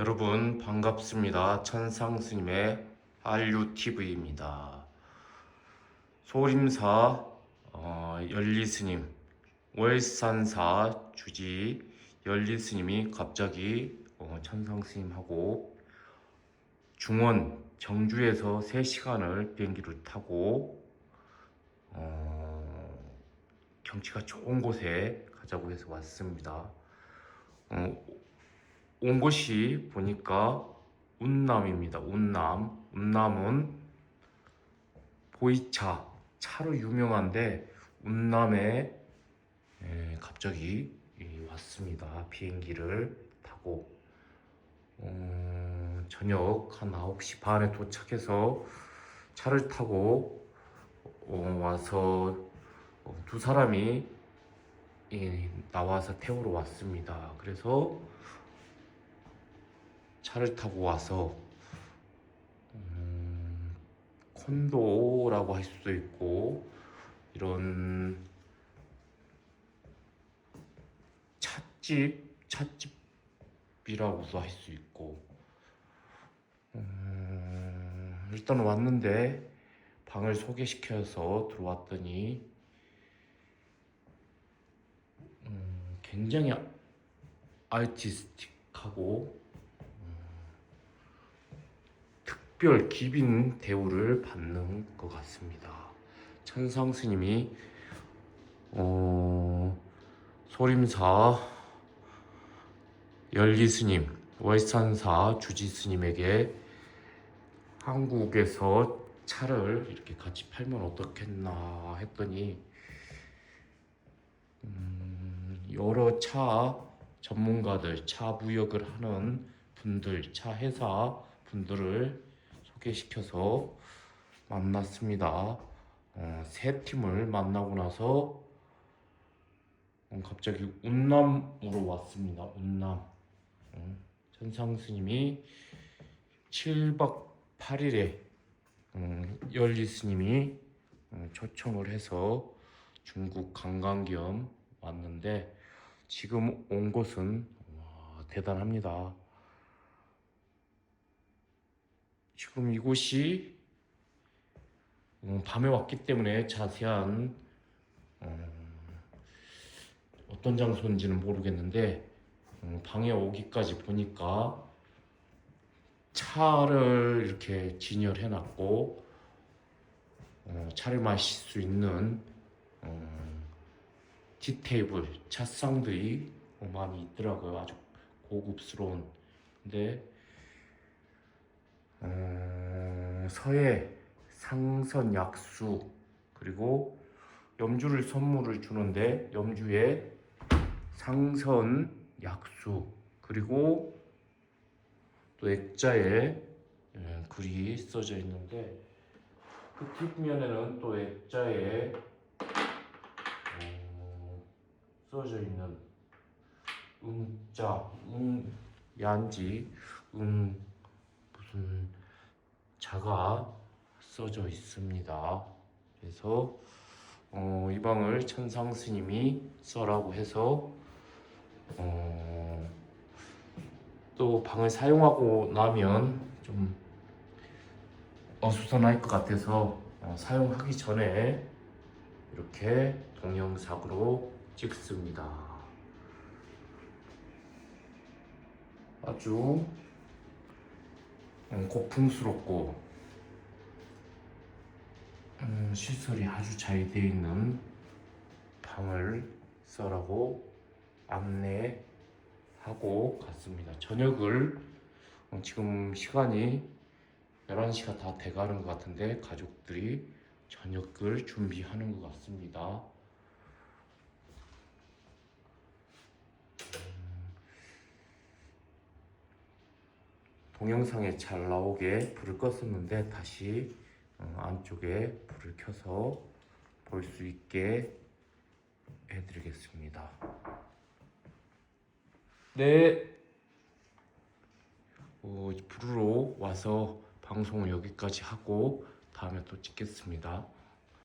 여러분 반갑습니다. 천상스님의 RUTV입니다. 소림사 어, 열리스님, 월산사 주지 열리스님이 갑자기 어, 천상스님하고 중원 정주에서 3시간을 비행기를 타고 어, 경치가 좋은 곳에 가자고 해서 왔습니다. 어, 온 곳이 보니까 운남입니다. 운남. 운남은 보이차 차로 유명한데 운남에 예, 갑자기 이, 왔습니다. 비행기를 타고 어, 저녁 한 9시 반에 도착해서 차를 타고 어, 와서 어, 두 사람이 이, 나와서 태우러 왔습니다. 그래서 차를 타고 와서 음, 콘도라고 할 수도 있고 이런 찻집 찻집이라고도 할 수 있고 음, 일단 왔는데 방을 소개시켜서 들어왔더니 음, 굉장히 아티스틱하고 특별 기빈 대우를 받는 것 같습니다. 천상 스님이 어, 소림사 열리 스님, 월산사 주지 스님에게 한국에서 차를 이렇게 같이 팔면 어떻겠나 했더니 음, 여러 차 전문가들, 차 무역을 하는 분들, 차 회사 분들을 소개시켜서 만났습니다. 어, 세 팀을 만나고 나서 음, 갑자기 운남으로 왔습니다. 운남. 음, 천상 스님이 7박 8일에 음, 열리 스님이 음, 초청을 해서 중국 관광 겸 왔는데 지금 온 곳은 와, 대단합니다. 지금 이곳이 음, 밤에 왔기 때문에 자세한 음, 어떤 장소인지는 모르겠는데 음, 방에 오기까지 보니까 차를 이렇게 진열해 놨고 어, 차를 마실 수 있는 음, 티테이블, 차상들이 많이 있더라고요. 아주 고급스러운. 근데 서해 상선 약수 그리고 염주를 선물을 주는데 염주에 상선 약수 그리고 또 액자에 예, 글이 써져 있는데 그 뒷면에는 또 액자에 어, 써져 있는 음자 음 얀지 음 무슨 자가 써져 있습니다. 그래서 어, 이 방을 천상 스님이 써라고 해서 어, 또 방을 사용하고 나면 좀 어수선할 것 같아서 어, 사용하기 전에 이렇게 동영상으로 찍습니다. 아주 음, 고풍스럽고 음, 시설이 아주 잘 되어 있는 방을 써라고 안내하고 갔습니다. 저녁을 어, 지금 시간이 11시가 다 돼가는 것 같은데 가족들이 저녁을 준비하는 것 같습니다. 동영상에 잘 나오게 불을 껐었는데 다시 어, 안쪽에 불을 켜서 볼 수 있게 해드리겠습니다. 네. 어, 부르러 와서 방송을 여기까지 하고 다음에 또 찍겠습니다.